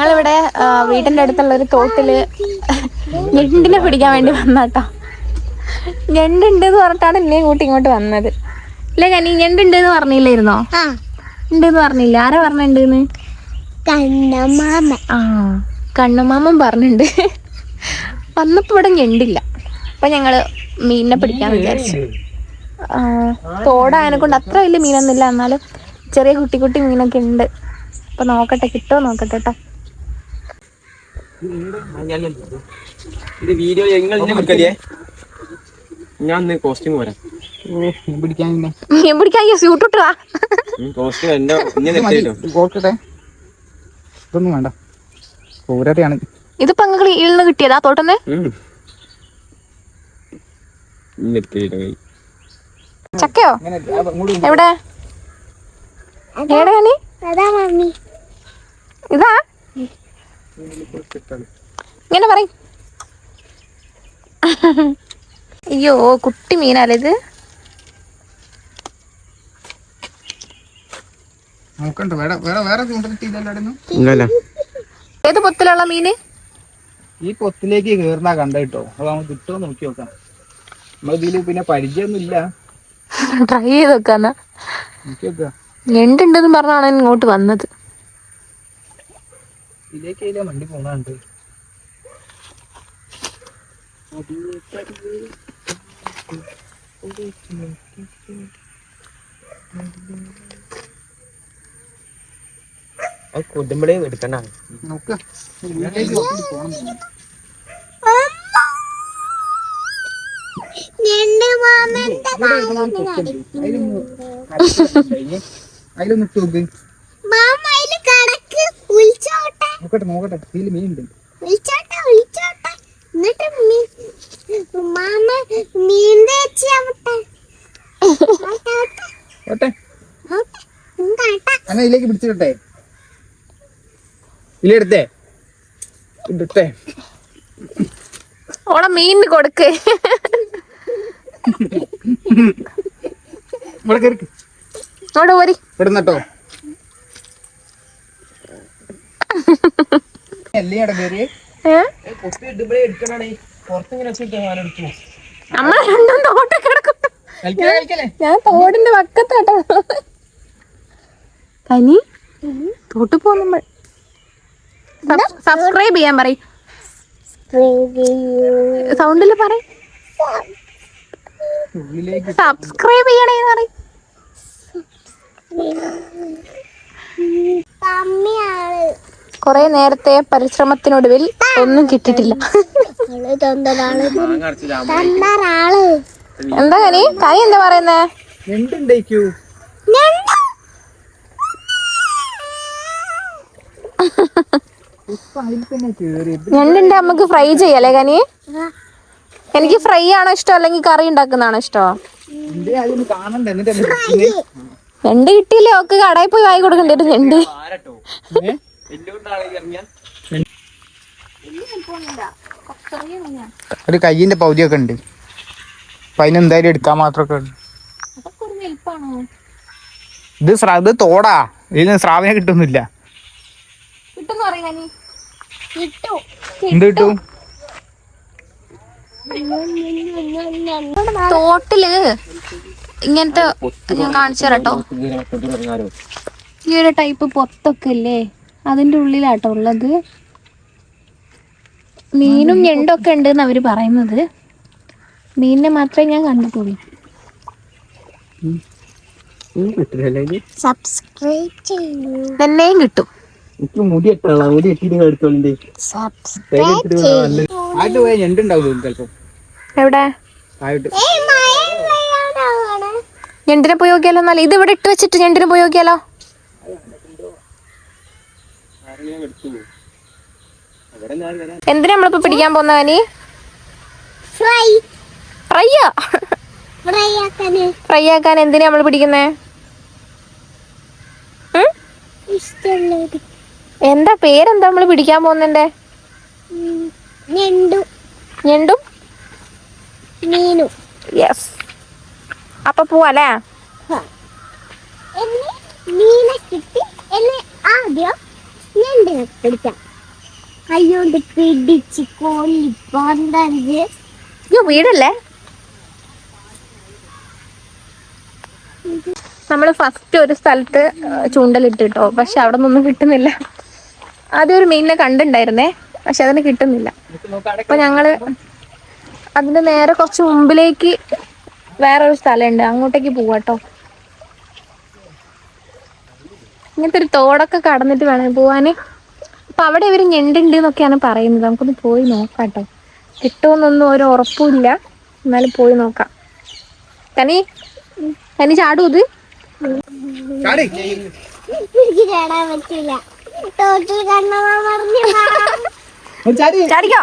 ഞങ്ങളിവിടെ വീടിന്റെ അടുത്തുള്ള ഒരു തോട്ടിൽ ഞെണ്ടിനെ പിടിക്കാൻ വേണ്ടി വന്നാട്ടോ. ഞണ്ടുണ്ട് എന്ന് പറഞ്ഞിട്ടാണ് എന്നെയും കൂട്ടി ഇങ്ങോട്ട് വന്നത്. ഇല്ല ഞാൻ ഈ ഞണ്ടുണ്ട് എന്ന് പറഞ്ഞില്ലായിരുന്നോ? ആ. ഉണ്ടെന്ന് പറഞ്ഞില്ല. ആരാ പറഞ്ഞിട്ടുണ്ടെന്ന് കണ്ണമാമ ആ കണ്ണമാമൻ പറഞ്ഞിട്ടുണ്ട് വന്നപ്പോ ഇവിടെ ഞണ്ടില്ല. അപ്പൊ ഞങ്ങൾ മീനിനെ പിടിക്കാൻ വിചാരിച്ചു. തോടായനെ തോടായതിനെ കൊണ്ട് അത്ര വലിയ മീനൊന്നുമില്ല. എന്നാലും ചെറിയ കുട്ടി കുട്ടി മീനൊക്കെ ഉണ്ട്. അപ്പൊ നോക്കട്ടെ കിട്ടുമോ നോക്കട്ടെ കേട്ടോ ഇത് വീഡിയോ നിങ്ങൾ ഞാൻ കോസ്റ്റ്യൂം പോരാ പിടിക്കാൻ പിന്നെ മീൻ പിടിക്കാൻ സ്യൂട്ട് കോസ്റ്റ്യൂം എന്റെ ഇതൊന്നും വേണ്ട. ക്രൂരതയാണ് ഇതിപ്പോ നിങ്ങൾക്ക് ഇന്ന് കിട്ടിയതാ തോട്ടന്ന്? നിർത്തിയിട്ടോ ചക്കയോ? എവിടെ? ഇതാ? ഇങ്ങനെ പറ അയ്യോ കുട്ടി മീനല്ലേ ഇത്? ഏത് പൊത്തിലുള്ള മീന്? ഈ പൊത്തിലേക്ക് കേറുന്ന കണ്ട കേട്ടോ. അത് നമുക്ക് കിട്ടുമോ നോക്കി നോക്കാം. നമ്മളിതിൽ പിന്നെ പരിചയൊന്നുമില്ല ട്രൈ ചെയ്ത് നോക്കാന്നാ എന്തുണ്ടെന്ന് ഞണ്ടുണ്ടെന്ന് പറഞ്ഞാണ് ഇങ്ങോട്ട് വന്നത്. ഇതിലേക്ക് അതിലെ വണ്ടി പോണുണ്ട്. കൊടുമ്പളേ എടുക്കണ്ട? നോക്ക്. അതിലൊന്ന് ഇട്ട് നോക്ക് മാമ അതിൽ കടക്ക് വിളിച്ചോട്ടെ നോക്കട്ടെ നോക്കട്ടെ. ഇതിൽ മീൻ ഉണ്ട് വിളിച്ചോട്ടെ വിളിച്ചോട്ടെ. എന്നിട്ട് മാമ മീൻ തേച്ചാവട്ടെ ഓട്ടെ. കാട്ടാ അങ്ങനെ ഇതിലേക്ക് പിടിച്ചിട്ടെ ഇതിലെടുത്തേ ഇടട്ടെ ഓളെ മീനിന് കൊടുക്ക്. ഇവിടെ കയറി ഇവിടെ പോരി. ഇടുന്നട്ടോ അല്ലേ അവിടെ കയറിയേ ഏ കുപ്പി ഇടുമ്പളേ എടുക്കണേ പുറത്തിങ്ങനെ എടുത്തു നമ്മളെ രണ്ടും തോട്ട് കിടക്കും ഞാൻ തോടിന്റെ വക്കത്താട്ടോ കനി തോട്ട് പോ നമ്മൾ. സബ്സ്ക്രൈബ് ചെയ്യാൻ പറ സൗണ്ടിൽ പറ ഉള്ളിലേക്ക്. സബ്സ്ക്രൈബ് ചെയ്യണേന്ന് പറ കമ്മിയാണ്. കൊറേ നേരത്തെ പരിശ്രമത്തിനൊടുവിൽ ഒന്നും കിട്ടിയിട്ടില്ല. തൊണ്ടരാൾ എന്താ കനി? കനി എന്താ പറയുന്നേ? ഞണ്ടിന്റെ അമ്മയ്ക്ക് ഫ്രൈ ചെയ്യല്ലേ കനി? എനിക്ക് ഫ്രൈ ആണോ ഇഷ്ടം അല്ലെങ്കിൽ കറി ഉണ്ടാക്കുന്നതാണോ ഇഷ്ടോ? ഞണ്ട് കിട്ടിയില്ലേ? ഒക്കെ കടയിൽ പോയി വായി കൊടുക്കണ്ടേ ഞണ്ട്. ഒരു കയ്യിന്റെ പൗതിയൊക്കെ ഉണ്ട്. അപ്പൊ അതിനെന്തായാലും എടുക്കാൻ മാത്രമൊക്കെ ഉണ്ട് ഇത് ശ്രാവ് ഇത് തോടാ. ഇതിന് സ്രാവിനെ കിട്ടുന്നില്ല. എന്ത് കിട്ടും? തോട്ടിൽ ഇങ്ങനത്തെ ഞാൻ കാണിച്ചു തരാട്ടോ ഈ ഒരു ടൈപ്പ് പൊത്തൊക്കെ ഇല്ലേ? അതിന്റെ ഉള്ളിലാട്ടോ ഉള്ളത്. മീനും ഞണ്ടൊക്കെ ഉണ്ട് എന്ന് അവർ പറയുന്നത്. മീനിനെ മാത്രമേ ഞാൻ കണ്ടിട്ടുള്ളൂ. സബ്സ്ക്രൈബ് ചെയ്യൂ. തന്നെയും കിട്ടും. എനിക്ക് മുടി എട്ടണ മുടി എട്ടിട്ട് എടുത്തോളിന്റെ സബ്സ്ക്രൈബ് ചെയ്യൂ. ആയിട്ട് പോയാൽ ഞണ്ടുണ്ടാവും ചിലപ്പോ എവിടെ? ഞണ്ടിനെ പോയി നോക്കിയാലോ എന്നാലും? ഇത് ഇവിടെ ഇട്ട് വെച്ചിട്ട് ഞണ്ടിനെ പോയി നോക്കിയാലോ? എന്തിനാ നമ്മളിപ്പോ പിടിക്കാൻ പോന്നി കനി ഫ്രൈ. ഫ്രൈയാ? ഫ്രൈ ആക്കാൻ ഫ്രൈ ആക്കാൻ എന്തിനാ നമ്മൾ പിടിക്കുന്നേ? എന്താ പേരെന്താ നമ്മൾ പിടിക്കാൻ ഞണ്ടു. ഞണ്ടും? മീനു. യെസ് അപ്പൊ പോവാലേ എന്നെ മീനെ കിട്ടി. എന്നെ ആദ്യം ഞണ്ടിനെ പിടിക്കാം. അയ്യോണ്ട് പിടിച്ച് കൊല്ലി വീടല്ലേ? നമ്മൾ ഫസ്റ്റ് ഒരു സ്ഥലത്ത് ചൂണ്ടലിട്ടിട്ടോ പക്ഷെ അവിടെ നിന്നൊന്നും കിട്ടുന്നില്ല. ആദ്യം ഒരു മീനിനെ കണ്ടിണ്ടായിരുന്നേ പക്ഷെ അതിന് കിട്ടുന്നില്ല. അപ്പൊ ഞങ്ങൾ അതിന്റെ നേരെ കുറച്ച് മുമ്പിലേക്ക് വേറൊരു സ്ഥലമുണ്ട്. അങ്ങോട്ടേക്ക് പോവാട്ടോ. ഇങ്ങനത്തെ ഒരു തോടൊക്കെ കടന്നിട്ട് വേണം പോവാന്. അപ്പൊ അവിടെ ഇവർ ഞെണ്ടുണ്ട് എന്നൊക്കെയാണ് പറയുന്നത്. നമുക്കൊന്ന് പോയി നോക്കാം കേട്ടോ കിട്ടുമെന്നൊന്നും ഒരു ഉറപ്പുമില്ല. എന്നാലും പോയി നോക്കാം. തനി തനി ചാടൂ ഇത്. ചാടി. എനിക്ക് ചാടാൻ പറ്റില്ല. തോട്ടിൽ കണ്ണമാ പറഞ്ഞു ഒരു ചാടി. ചാടിക്കോ?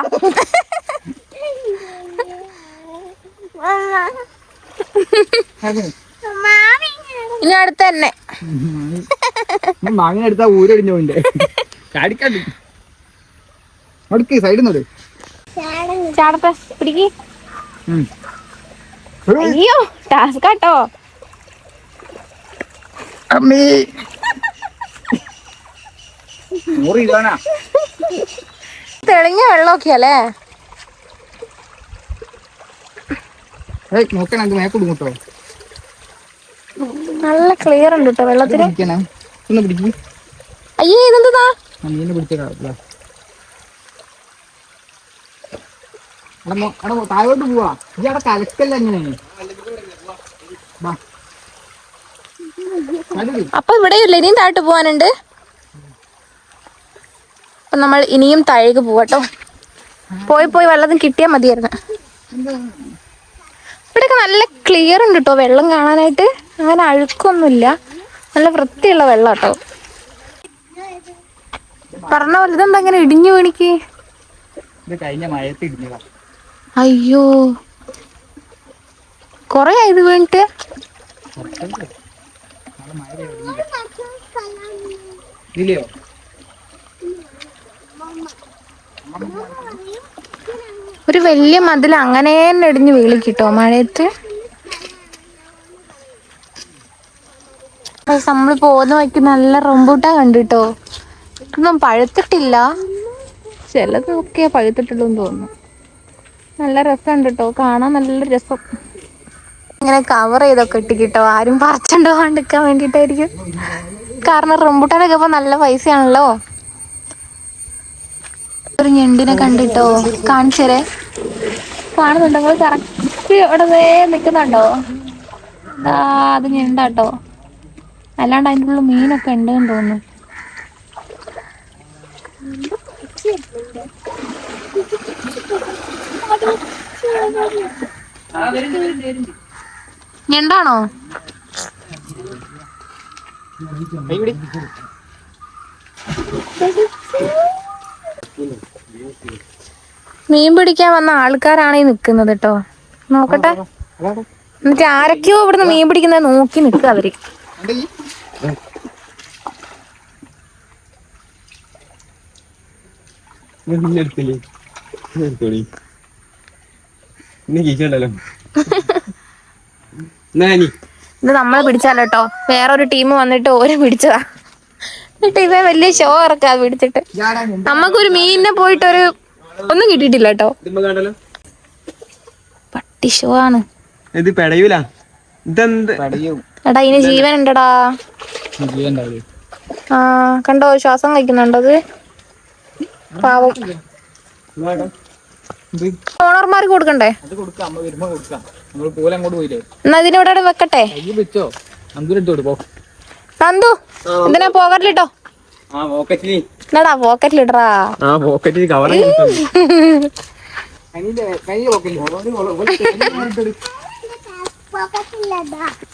ഇനി അടുത്ത് തന്നെ മാങ്ങ എടുത്താ ഊരടിഞ്ഞു പോയിന്റെ കാടിക്കാണ്ട് അടുക്ക് സൈഡിൽ നിന്ന് ചാടാൻ ചാടത്തെ പിടിക്ക്. അയ്യോ ടാസ്ക് കേട്ടോ അമ്മേ. നൂറ് ഇതാണാ തെളിഞ്ഞ വെള്ളമൊക്കെ അല്ലേ? ഏയ് നോക്കണം നല്ല ക്ലിയർ ഉണ്ട് കേട്ടോ വെള്ളത്തിന്. ഒന്ന് പിടിക്കും. അയ്യേ ഇതെന്താ? മീനെ പിടിച്ചേക്കാം താഴോട്ട് പോവാ. ഈ അവിടെ കലക്കല്ല എങ്ങനെയാണ്. അപ്പൊ ഇവിടെയില്ല ഇനിയും താഴോട്ട് പോവാനുണ്ട്. അപ്പൊ നമ്മൾ ഇനിയും താഴേക്ക് പോവാട്ടോ പോയി പോയി വെള്ളത്തിന് കിട്ടിയാൽ മതിയായിരുന്നു. ഇവിടെയൊക്കെ നല്ല ക്ലിയർ ഉണ്ട് കേട്ടോ വെള്ളം കാണാനായിട്ട്. അങ്ങനെ അഴുക്കൊന്നുമില്ല. നല്ല വൃത്തിയുള്ള വെള്ളം കേട്ടോ. പറഞ്ഞ പോലെ ഇതെന്താ അങ്ങനെ ഇടിഞ്ഞു വീണിക്ക്? അയ്യോ. കൊറേ ഇത് വീണിട്ട്? ഇല്ലയോ? ഒരു വലിയ മതിൽ അങ്ങനെ തന്നെ ഇടിഞ്ഞു വീളിക്കിട്ടോ മഴയത്ത്? നമ്മൾ പോകുന്ന വഴിക്ക് നല്ല റംബൂട്ട കണ്ടിട്ടോ? ഇതൊന്നും പഴുത്തിട്ടില്ല. ചിലതൊക്കെ പഴുത്തിട്ടുള്ളൂ എന്ന് തോന്നുന്നു. നല്ല രസമുണ്ട് കേട്ടോ കാണാൻ നല്ല രസം. ഇങ്ങനെ കവർ ചെയ്തൊക്കെ ഇട്ടിക്കിട്ടോ? ആരും പറിച്ചുണ്ടോ കണ്ടിക്കാൻ വേണ്ടിയിട്ടായിരിക്കും. കാരണം റംബൂട്ടാനൊക്കെ ഇപ്പൊ നല്ല പൈസയാണല്ലോ. ഒരു ഞെണ്ടിനെ കണ്ടിട്ടോ? കാണിച്ചരേ കാണുന്നുണ്ടോ? കറക്റ്റ് അവിടെ നിൽക്കുന്നുണ്ടോ? അത് ഞണ്ടാട്ടോ. അല്ലാണ്ട് അതിന്റെ ഉള്ളിൽ മീനൊക്കെ ഉണ്ട് എന്ന് തോന്നുന്നു കൈ മീൻ പിടിക്കാൻ വന്ന ആൾക്കാരാണ് ഈ നിക്കുന്നത് കേട്ടോ നോക്കട്ടെ. എന്നിട്ട് ആരൊക്കെയോ ഇവിടുന്ന് മീൻ പിടിക്കുന്നത് നോക്കി നിൽക്കുക അവർ? എടുത്തില്ലേ എടുത്തോളി ഇന്ന് കീച്ചുണ്ടല്ലോ നാനി ഇത് നമ്മളെ പിടിച്ചാലോ കേട്ടോ വേറൊരു ടീം വന്നിട്ട് ഓരെ പിടിച്ചതാ. എന്നിട്ട് ഇവ വലിയ ഷോ ഇറക്കാ പിടിച്ചിട്ട്. നമ്മക്കൊരു മീനിനെ പോയിട്ട് ഒരു ഒന്നും കിട്ടിയിട്ടില്ല കേട്ടോ പട്ടി ഷോ ആണ്. ഇത് പെടയൂല. ഇതെന്ത്? പടയും എടാ ഇതിന് ജീവൻ ഉണ്ടടാ ആ കണ്ടോ ശ്വാസം കഴിക്കുന്നുണ്ടത്? പാവം. ഇത് ഓണർമാർക്ക് കൊടുക്കണ്ടേ? അത് കൊടുക്കാം അമ്മ വരുമ്പോ കൊടുക്കാം. നമ്മൾ പോലെ അങ്ങോട്ട് പോയില്ലേ? എന്നാ ഇതിനിവിടെ വെക്കട്ടെ? നന്ദു ഇതിനെ പോകട്ടിലിട്ടോ എന്നാടാ പോക്കറ്റിലിടറാ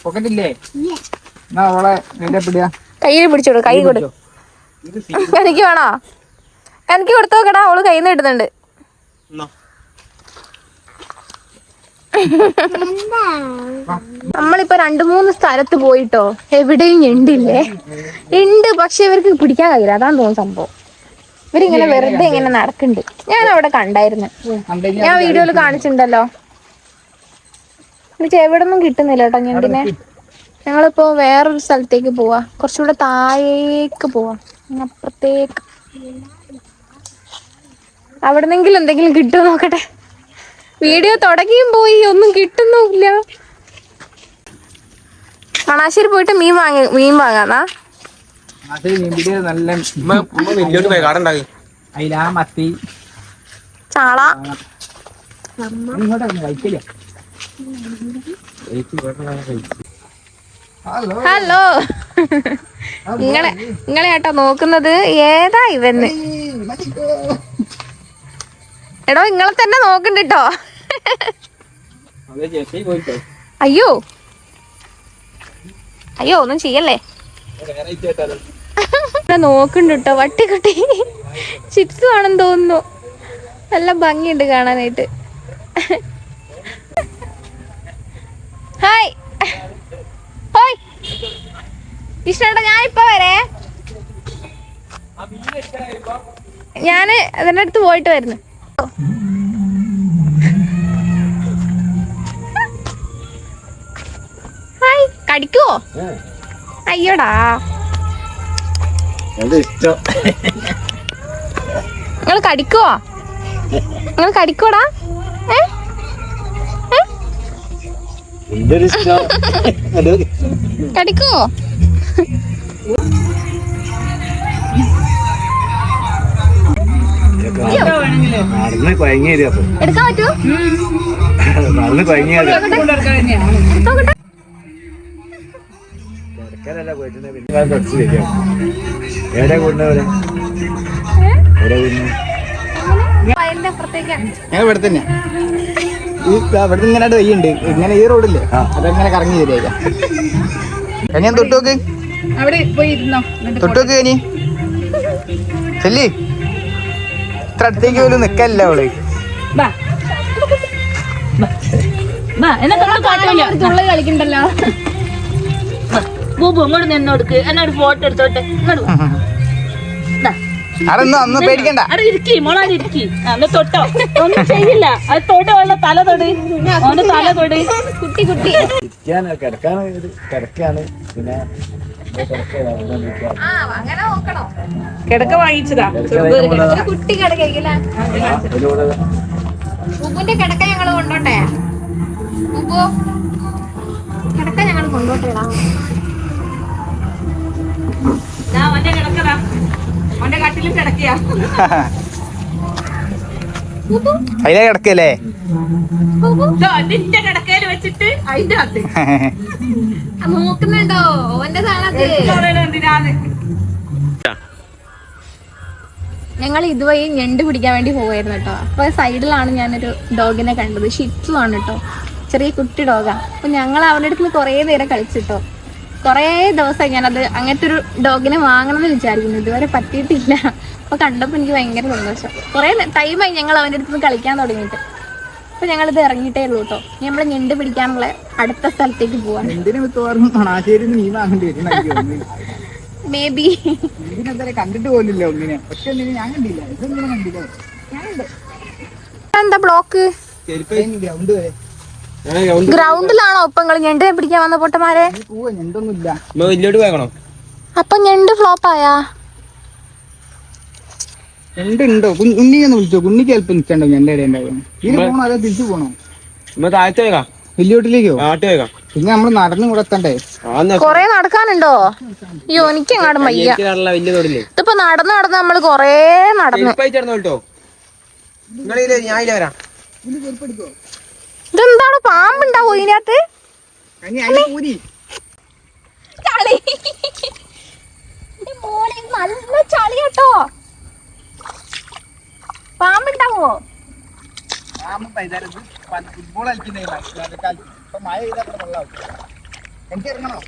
പോക്കറ്റില്ലേ? കയ്യിൽ പിടിച്ചോട് കൈ കൊടു എനിക്ക് വേണോ? എനിക്ക് കൊടുത്തു നോക്കടാ അവൾ കയ്യിൽ നിന്ന് ഇടുന്നുണ്ട് നമ്മളിപ്പോ രണ്ടു മൂന്ന് സ്ഥലത്ത് പോയിട്ടോ എവിടെയും ഞണ്ടില്ലേ? ഉണ്ട് പക്ഷെ ഇവർക്ക് പിടിക്കാൻ കഴിയില്ല. അതാണ് തോന്നുന്നു സംഭവം. ഇവരിങ്ങനെ വെറുതെ ഇങ്ങനെ നടക്കുന്നുണ്ട് ഞാൻ അവിടെ കണ്ടായിരുന്നു ഞാൻ വീഡിയോയിൽ കാണിച്ചിട്ടുണ്ടല്ലോ. പക്ഷെ എവിടെ ഒന്നും കിട്ടുന്നില്ല കേട്ടോ ഞണ്ടിനെ. ഞങ്ങളിപ്പോ വേറൊരു സ്ഥലത്തേക്ക് പോവാ. കുറച്ചുകൂടെ താഴേക്ക് പോവാ. അപ്പുറത്തേക്ക് അപ്പുറത്തേക്ക്. അവിടെന്നെങ്കിലും എന്തെങ്കിലും കിട്ടുമോ നോക്കട്ടെ. വീഡിയോ തുടങ്ങിയും പോയി. ഒന്നും കിട്ടുന്നുമില്ല. മണാശ്ശേരി പോയിട്ട് മീൻ വാങ്ങി മീൻ വാങ്ങാന്നാ? ചാള. കഴിക്കില്ല? ഹലോ ഹലോ നിങ്ങളെ നിങ്ങളെ ഏട്ടാ നോക്കുന്നത്. ഏതാ ഇവന്ന് എടോ നിങ്ങളെ തന്നെ നോക്കണ്ട കേട്ടോ അയ്യോ. അയ്യോ ഒന്നും ചെയ്യല്ലേ? ഇവിടെ നോക്കണ്ട കേട്ടോ. വട്ടിക്കുട്ടി ചിപ്സ് ആണെന്ന് തോന്നുന്നു. നല്ല ഭംഗിയുണ്ട് കാണാനായിട്ട്. ഹോയ് ഞാൻ ഇപ്പൊ വരേ. ഞാൻ അതിന്റെ അടുത്ത് പോയിട്ട് വരുന്നു. ഹായ് കടിക്കുവോ? അയ്യോടാ. നിങ്ങൾ കടിക്കുവോ? നിങ്ങൾ കടിക്കോടാ? ഏ? കടിക്കുവോ? നടന്ന് അപ്പൊ. നടന്ന് പോയിട്ടുണ്ട്. പിന്നെ ഞാൻ കുറച്ച് ശരിയാവും എവിടെ കൊണ്ടുവരെ എവിടെ കൊണ്ടു വയലിന്റെ അപ്പുറത്തേക്കാണ്. ഞാൻ ഇവിടെ തന്നെ. ഈ ഇവിടെ ഇങ്ങനെ ഇങ്ങനെ ഈ റോഡില്ലേ? അതെങ്ങനെ കറങ്ങി തരിക തൊട്ടു തൊട്ടുനോക്ക് അവിടെ പോയി ഇരുന്നോ? തൊട്ടുനോക്ക് ഇനി. ചെല്ലി. ഇത്ര അടുത്തേക്ക് പോലും നിക്കല്ല അവൾ. കളിക്കണ്ടല്ലോ. ബൂബു ഇങ്ങോട്ട് നിന്നോടുക്ക് എന്നോട് ഫോട്ടോ എടുത്തോട്ടെ ഇങ്ങോട്ട് വാ. ദാ. അന്ന് പേടിക്കണ്ട. അവിടെ ഇരിക്കി മോളാടെ ഇരിക്കി. അന്ന് തൊട്ടോ. ഒന്നും ചെയ്യില്ല. അത് തൊട്ട് തല തൊട്. അവന്റെ തല തൊട്. കുട്ടി കുട്ടി. ഇരിക്കാന് കിടക്കാന് കിടക്കാണ്. പിന്നെ കിടക്ക വാങ്ങിച്ചതാ. കുട്ടി കിടക്കയില്ല ഉപ്പുന്റെ കിടക്ക ഞങ്ങൾ കൊണ്ടോട്ടെ. ഉപ്പു കിടക്ക ഞങ്ങൾ കൊണ്ടോട്ടേടാ അവന്റെ കിടക്കതാ അവന്റെ കട്ടിലും കിടക്കിയാ. അതിലെ കിടക്കല്ലേ കിടക്ക നിന്റെ കിടക്കയിൽ വെച്ചിട്ട് അതിന്റെ അത്. നോക്കുന്നുണ്ടോ ഓന്റെ ഞങ്ങൾ ഇതുവഴി ഞണ്ട് പിടിക്കാൻ വേണ്ടി പോവായിരുന്നു കേട്ടോ. അപ്പൊ സൈഡിലാണ് ഞാനൊരു ഡോഗിനെ കണ്ടത്. ഷിറ്റ്സു ആണ് കേട്ടോ. ചെറിയ കുട്ടി ഡോഗാ. അപ്പൊ ഞങ്ങൾ അവരുടെ അടുത്ത് കുറേ നേരം കളിച്ചിട്ടോ കുറേ ദിവസമായി ഞാനത് അങ്ങനത്തെ ഒരു ഡോഗിനെ വാങ്ങണം എന്ന് വിചാരിക്കുന്നു. ഇതുവരെ പറ്റിയിട്ടില്ല. അപ്പൊ കണ്ടപ്പോൾ എനിക്ക് ഭയങ്കര സന്തോഷം. കുറേ ടൈമായി ഞങ്ങൾ അവന്റെ അടുത്ത് കളിക്കാൻ തുടങ്ങിയിട്ട്. അപ്പൊ ഞങ്ങളിത് ഇറങ്ങിട്ടേ ഉള്ളൂ കേട്ടോ നമ്മൾ ഞണ്ട് പിടിക്കാനുള്ള അടുത്ത സ്ഥലത്തേക്ക് പോവാണ്. എന്തിനു മിക്കവാറും മണാശ്ശേരി നീ വാങ്ങേണ്ടി വരും എനിക്ക് മേ ബി ഇതിനെന്താ കണ്ടിട്ട് പോലില്ല ഒന്നിനെ. പക്ഷെ ഞാൻ കണ്ടില്ല. ഇതൊന്നും കണ്ടില്ല. എന്താ ബ്ലോക്ക്? ഗ്രൗണ്ട് വരെ. ഗ്രൗണ്ടിലാണോ ഇപ്പൊ നിങ്ങൾ ഞണ്ട് പിടിക്കാൻ വന്ന പൊട്ടമാരെ ഞണ്ടൊന്നുമില്ല. അപ്പൊ ഞണ്ട് ഫ്ലോപ്പ് ഒന്ന് വിളിച്ചോ. കുഞ്ഞിക്ക് ചിലപ്പോ നിൽക്കണ്ടോ? ഞണ്ട് ഇടയിൽ ഉണ്ടാവും. ഇതിന് പോണോ അതോ തിരിച്ചു പോണോ? വലിയോട്ടിലേക്കോ പിന്നെ നമ്മൾ നടന്നു കൂടെ എത്തണ്ടേ? ആന്ന് കൊറേ നടക്കാനുണ്ടോ? അയ്യോ എനിക്ക് അങ്ങോട്ട് തോടില്ലേ? ഇതിപ്പോ നടന്ന് നടന്ന് നമ്മൾ കൊറേ നടന്നു. ഇതെന്താണ്? പാമ്പുണ്ടാവോ ഇതിനകത്ത്? ചളി. മോളെ നല്ല ചളി കേട്ടോ പാമ്പുണ്ടാവോ ഫുട്ബോൾ കളിക്കുന്നേ ഇപ്പൊ മഴ ചെയ്താൽ വെള്ളമാവും എനിക്ക് ഇറങ്ങണോ?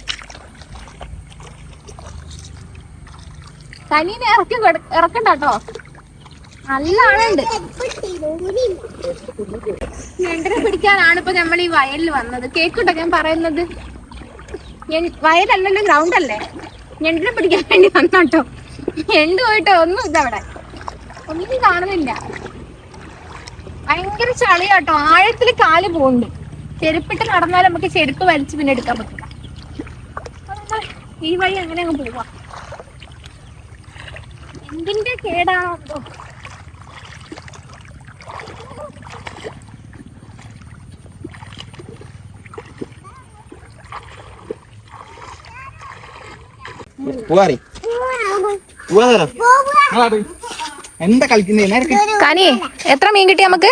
കനീനെ ഇറക്കി ഇറക്കണ്ട കേട്ടോ നല്ല ആളുണ്ട്. ഞണ്ടിനെ പിടിക്കാനാണ് ഇപ്പൊ നമ്മൾ ഈ വയലിൽ വന്നത്. കേക്കുണ്ടോ ഞാൻ പറയുന്നത്? വയലല്ലല്ലോ ഗ്രൗണ്ട് അല്ലേ? ഞണ്ടിനെ പിടിക്കാൻ വേണ്ടി വന്നോട്ടോ. ഞണ്ട് പോയിട്ടോ ഒന്നും ഇതവിടെ. അവിടെ ഒന്നും കാണുന്നില്ല. ഭയങ്കര ചളിയാട്ടോ. ആഴത്തിൽ കാൽ പോകുന്നുണ്ട് ചെരുപ്പിട്ട് നടന്നാൽ നമുക്ക് ചെരുപ്പ് വലിച്ച് പിന്നെ എടുക്കാൻ പറ്റില്ല ഈ വഴി അങ്ങനെ അങ്ങ് പോവാ. എന്തിന്റെ കേടാണോ പോവാറി പോവാറി എന്താ കളിക്കുന്നത് നേരെ കനി എത്ര മീൻ കിട്ടി നമുക്ക്?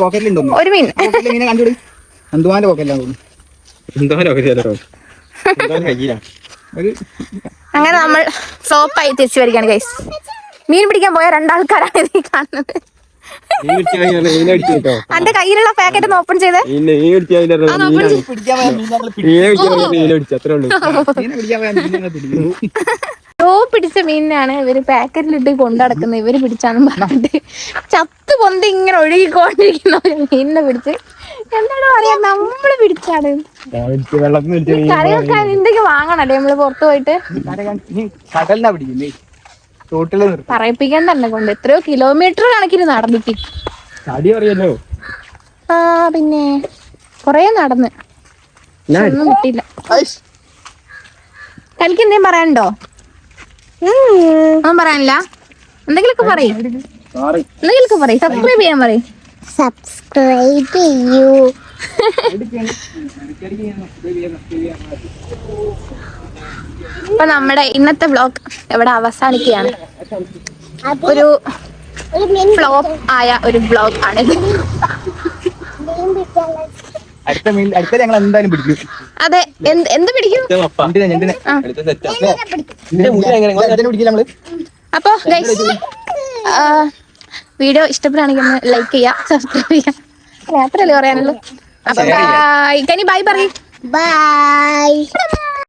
പോക്കറ്റിലുണ്ടോ ഒരു മീൻ. ഇങ്ങനെ കണ്ടുപിടി എന്തുവാന്റെ പോക്കറ്റിലാണ് തോന്നുന്നു? ഒരു അങ്ങനെ നമ്മൾ സോപ്പായി തിരിച്ചു വരികയാണ് ഗൈസ് മീൻ പിടിക്കാൻ പോയ രണ്ടാൾക്കാരാണ് ഇത് കാണുന്നത്. എന്റെ കയ്യിലുള്ള പാക്കറ്റ് ഒന്ന് ഓപ്പൺ ചെയ്ത്. ഓ പിടിച്ച മീനിനാണ് ഇവർ പാക്കറ്റിലിട്ട് കൊണ്ടടക്കുന്നത്. ഇവർ പിടിച്ചാണ് പറഞ്ഞിട്ട്. ചത്ത് പൊന്തി ഇങ്ങനെ ഒഴുകിക്കൊണ്ടിരിക്കുന്ന ഒരു മീനിനെ പിടിച്ച്. എന്താണ് പറയാ നമ്മൾ പിടിച്ചാണ്. കറി വെക്കാൻ എന്തൊക്കെ വാങ്ങണല്ലേ നമ്മൾ പുറത്തു പോയിട്ട്? കടലിനാ പിടിക്കുന്നേ. പറയിപ്പിക്കാൻ തന്നെ കൊണ്ട്. എത്രയോ കിലോമീറ്റർ കണക്കിന് നടന്നിട്ട്. അറിയല്ലോ ആ പിന്നെ കൊറേ നടന്ന്. ഒന്നും കിട്ടിയില്ല കലിക്ക് എന്തേലും പറയാനുണ്ടോ? ഒന്നും പറയാനില്ല. എന്തെങ്കിലുമൊക്കെ പറയും. എന്തെങ്കിലുമൊക്കെ പറയും. സബ്സ്ക്രൈബ് ചെയ്യാൻ പറയും. സബ്സ്ക്രൈബ് ചെയ്യൂ. അപ്പൊ നമ്മുടെ ഇന്നത്തെ വ്ലോഗ് ഇവിടെ അവസാനിക്കുകയാണ്. ഒരു ഒരു ഫ്ലോപ്പ് ആയ ഒരു വ്ലോഗ് ആണ് അടുത്ത മീൻ അടുത്ത ഞങ്ങൾ എന്തായാലും പിടിക്കും. അതെ എന്ത് എന്ത് പിടിക്കും? അപ്പൊ വീഡിയോ ഇഷ്ടപ്പെടുകയാണെങ്കിൽ ഒന്ന് ലൈക്ക് ചെയ്യുക സബ്സ്ക്രൈബ് ചെയ്യാം അത്രയല്ലേ പറയാനുള്ളൂ. അപ്പൊ ബൈ കനി ബൈ പറയും. ബൈ